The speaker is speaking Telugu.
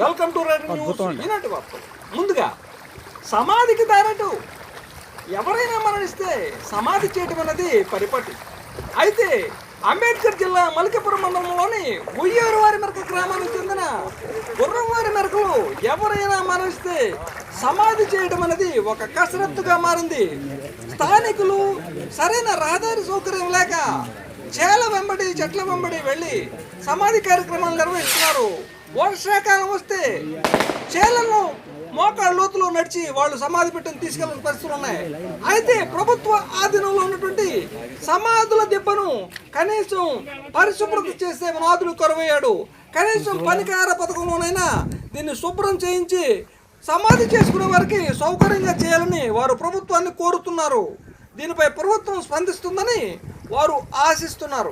Welcome to. ఈనాటి వార్తలు. ముందుగా సమాధికి దారటు ఎవరైనా మరణిస్తే సమాధి చేయటం అనేది పరిపటి. అయితే అంబేద్కర్ జిల్లా మలికపురం మండలంలోని ఉయ్యూరు వారి మెరక గ్రామానికి చెందిన గుర్రం వారి మెరకలు ఎవరైనా మరణిస్తే సమాధి చేయడం అనేది ఒక కసరత్తుగా మారింది. స్థానికులు సరైన రహదారి సౌకర్యం లేక వెంబడి చెట్ల వెంబడి వెళ్ళి సమాధి కార్యక్రమాలు నిర్వహిస్తున్నారు. వర్షాకాలం వస్తే చేలను మోకాళ్ళ లోతులో నడిచి వాళ్ళు సమాధి పెట్టిన తీసుకెళ్ళిన పరిస్థితులు ఉన్నాయి. అయితే ప్రభుత్వ ఆధీనంలో ఉన్నటువంటి సమాధుల దెబ్బను కనీసం పరిశుభ్రత చేసే నాదుడు కొరవయ్యాడు కనీసం పనికార పథకంలోనైనా దీన్ని శుభ్రం చేయించి సమాధి చేసుకునే వారికి సౌకర్యంగా చేయాలని వారు ప్రభుత్వాన్ని కోరుతున్నారు. దీనిపై ప్రభుత్వం స్పందిస్తుందని వారు ఆశిస్తున్నారు.